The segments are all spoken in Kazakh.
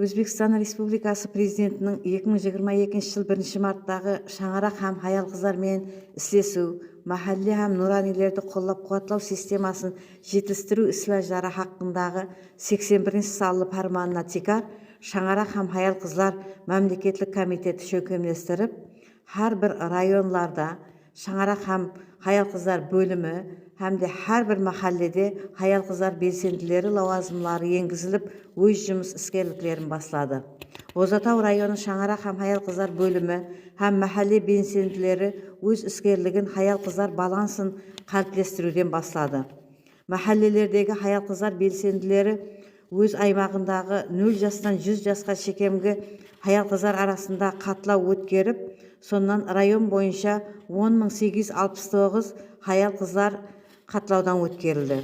өзбекстан республикасы президентінің 2022 жыл 1 марттағы шаңырақ һәм аял қыздармен істесу мәхәлле һәм нуранилерді қолдап қуаттау системасын жетілдіру іс-шаралары хақындағы 81 санлы фарманына тикар шаңырақ һәм аял қызлар мемлекеттік комитеті шөкемдестіріп әрбір районларда шаңырақ һәм аял қыздар бөлімі һәм де әрбір махалледе аял қыздар белсенділері лауазымлары енгізіліп өз жұмыс іскерліктерін бастады озатау районы шаңырақ һәм аял қыздар бөлімі һәм мәхәлле белсенділері өз іскерлігін аял қыздар балансын қалыптастыруден бастады мәхәллелердегі аял қыздар белсенділері өз аймағындағы 0 жастан 100 жасқа шекемгі аял қыздар арасында қатлау өткеріп сонан район бойынша 10869 аял қыздар қатлаудан өткерілді.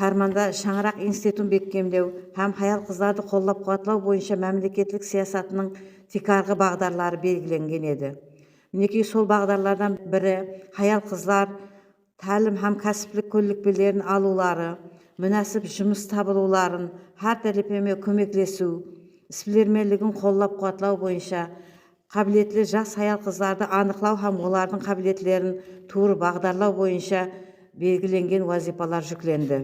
Фарманда шаңырақ институтын бекемдеу һәм аял қыздарды қолдап қуатлау бойынша мемлекеттік саясатының тикарғы бағдарлары белгіленген еді. Мінекей сол бағдарлардан бірі аял қыздар тәлім һәм кәсіптік көлікпелерін алулары мүнәсіп жұмыс табылуларын һәр тәлепеме көмектесу іспілермелігін қолдап қуатлау бойынша қабілетлі жас аял қыздарды анықлау һәм олардың қабілетлерін туыр бағдарлау бойынша белгіленген вазипалар жүкленді.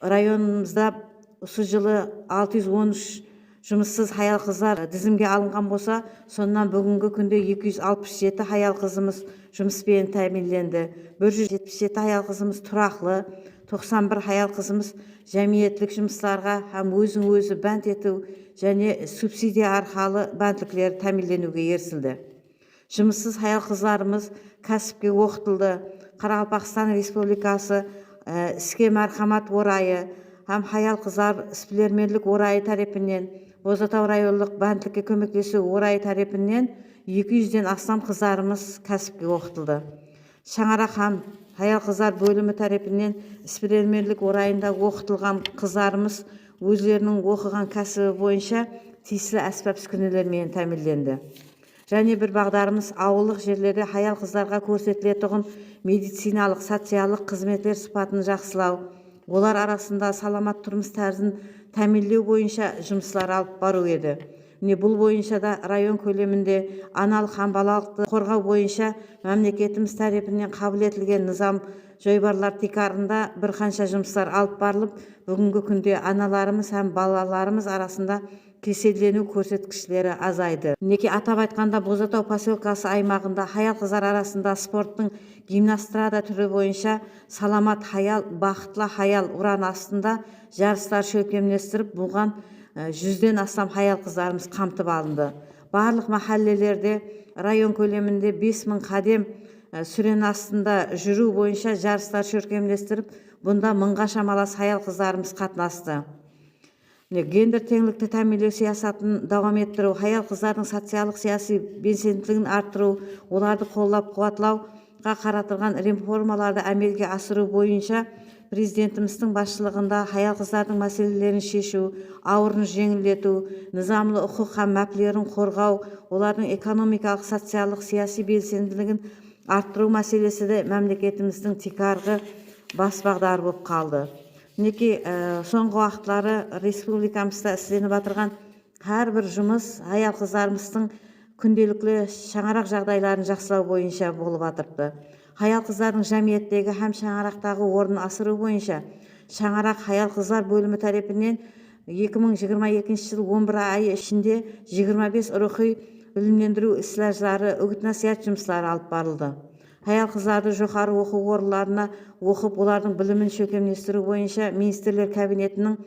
Районымызда осы жылы 613 жұмыссыз аял қыздар тізімге алынған болса сонан бүгінгі күнде 267 аял қызымыз жұмыспен тәмінленді 177 аял қызымыз тұрақлы 91 аял қызымыз жәмиетлік жұмыстарға һәм өзін өзі бәнт ету және субсидия арқалы бәнтіліктер тәмінленуге ерсілді. Жұмыссыз аял қыздарымыз кәсіпке оқытылды. Қарақалпақстан республикасы ә, іске орайы һәм аял қыздар іспілермелік орайы тарапынан бозатау районлық бәнтілікке көмектесу орайы тарапынан 200-ден астам қыздарымыз кәсіпке оқытылды. Шаңырақ һәм аял қыздар бөлімі тарапынан іспілермелік орайында оқытылған қыздарымыз өздерінің оқыған кәсібі бойынша тиісті әсбап үскінелермен тәмінленді және бір бағдарымыз ауылдық жерлерде аял қыздарға көрсетілетұғын медициналық социалдық қызметтер сыпатын жақсылау олар арасында саламат тұрмыс тәрізін тәмінлеу бойынша жұмыстар алып бару еді. Міне бұл бойынша да район көлемінде аналық һәм балалықты қорғау бойынша мемлекетіміз тарапынан қабыл етілген нызам жойбарлар тикарында бірқанша жұмыстар алып барылып бүгінгі күнде аналарымыз һәм балаларымыз арасында кеселдену көрсеткіштері азайды. Мінекей атап айтқанда бозатау поселкасы аймағында аял қыздар арасында спорттың гимнастрада түрі бойынша саламат хаял бақытлы хаял ұран астында жарыстар шөкемдестіріп бұған жүзден астам аял қыздарымыз қамтып алынды. Барлық махаллелерде район көлемінде 5000 қадем сүрен астында жүру бойынша жарыстар шөркемдестіріп бұнда мыңға шамалас аял қыздарымыз қатынасты. Гендер теңлікті тәмінлеу саясатын давам еттіру аял қыздардың социалдық саяси белсенділігін арттыру оларды қолдап қуатлауға қаратылған реформаларды әмелге асыру бойынша президентіміздің басшылығында аял қыздардың мәселелерін шешу ауырын жеңілдету нызамлы құқық һәм мәпілерін қорғау олардың экономикалық социалдық саяси белсенділігін арттыру мәселесі де мемлекетіміздің тикарғы бас бағдары болып қалды. Мінекей ә, соңғы уақытлары республикамызда істелініп жатырған әрбір жұмыс аял қыздарымыздың күнделікті шаңырақ жағдайларын жақсылау бойынша болып жатырды аял қыздардың жәмиеттегі һәм шаңырақтағы орнын асыру бойынша шаңырақ аял қыздар бөлімі тарапынан 2022 жыл 11 ай ішінде 25 рухи білімдендіру іс шаралары үгіт насихат жұмыстары алып барылды аял қыздарды жоғары оқу орындарына оқып олардың білімін шөкемдестіру бойынша министрлер кабинетінің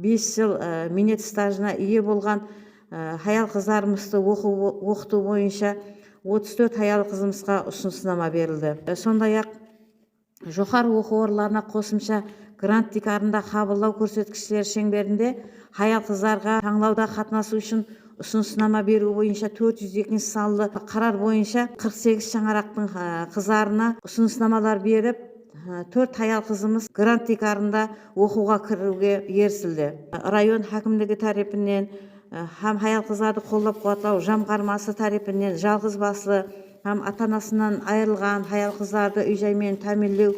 5 жыл ә, минет стажына ие болған ә, аял қыздарымызды оқыту бойынша 34 аял қызымызға ұсыныснама берілді. Сондай ақ жоғары оқу орындарына қосымша грант тикарында қабылдау көрсеткіштері шеңберінде аял қыздарға таңдауда қатынасу үшін ұсыныснама беру бойынша 402 салды. Қарар бойынша 48 шаңырақтың қыздарына ұсыныснамалар беріп төрт аял қызымыз грант тикарында оқуға кіруге ерсілді. Район әкімдігі тарапынан һәм аял қыздарды қолдап қуатлау жамқармасы тарапынан жалғыз басы һәм ата анасынан айырылған аял қыздарды үй жаймен тәмінлеу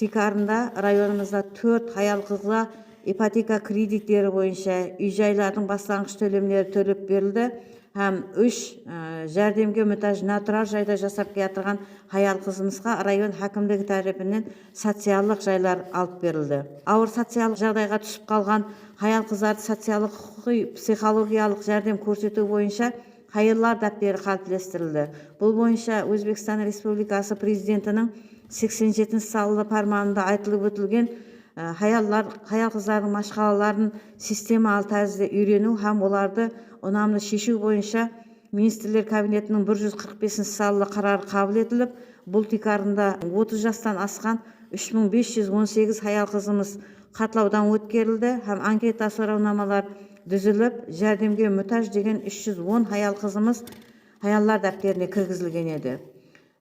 тикарында районымызда төрт аял қызға ипотека кредиттері бойынша үй жайлардың бастаңғыш төлемдері төлеп берілді һәм үш ә, жәрдемге мұқтаж натурал жайда жасап келатырған аял қызымызға район әкімдігі тарапынан социалдық жайлар алып берілді. Ауыр социалдық жағдайға түсіп қалған аял қыздарды социалдық құқықтық психологиялық жәрдем көрсету бойынша хайырлар дәптері қалыптастырылды. Бұл бойынша өзбекстан республикасы президентінің 87 салалы парманында айтылып өтілген хаяллар хаял қыздардың машқалаларын системалы тәрізде үйрену һәм оларды ұнамды шешу бойынша министрлер кабинетінің 145 салалы қарары қабыл етіліп бұл тикарында 30 жастан асқан 3518 хаял қызымыз қатлаудан өткерілді һәм анкета сұрауламалар түзіліп жәрдемге мұқтаж деген 310 хаял қызымыз хаяллар дәптеріне кіргізілген еді.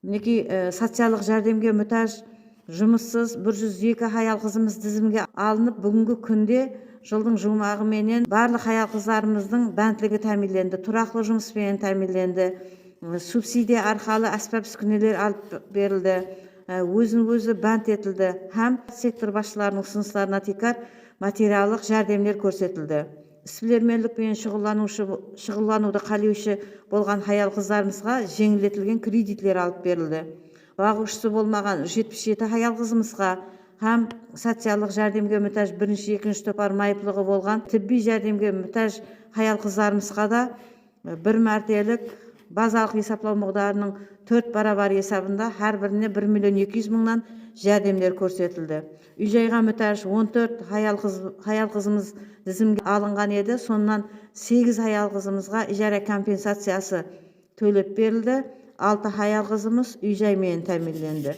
Мінекей ә, социалдық жәрдемге мұқтаж жұмыссыз 102 хаял қызымыз тізімге алынып бүгінгі күнде жылдың жұмағыменен барлық хаял қыздарымыздың бәнтлігі тәмінленді тұрақлы жұмыспен тәмінленді Ә, субсидия арқылы аспап үскінелер алып берілді өзін өзі бәнт етілді һәм сектор басшыларының ұсыныстарына тикар материалдық жәрдемдер көрсетілді. Ісбілермендікпен шұғылданушы шұғылдануды қалеуші болған хаял қыздарымызға жеңілдетілген кредитлер алып берілді. Бағушысы болмаған 77 хаял қызымызға һәм социалдық жәрдемге мұқтаж бірінші екінші топ майыплығы болған тибби жәрдемге мұқтаж хаял қыздарымызға да бір мәртелік базалық есептау мағдарының төрт барабар есебінде әр біріне 1 миллион 200 мыңнан жәрдемдер көрсетілді. Үй жайға мұқтаж 14 хаял, қыз, хаял қызымыз тізімге алынған еді. Сонынан 8 хаял қызымызға ижара компенсациясы төлеп берілді. Алты хаял қызымыз үй жаймен тәмінленді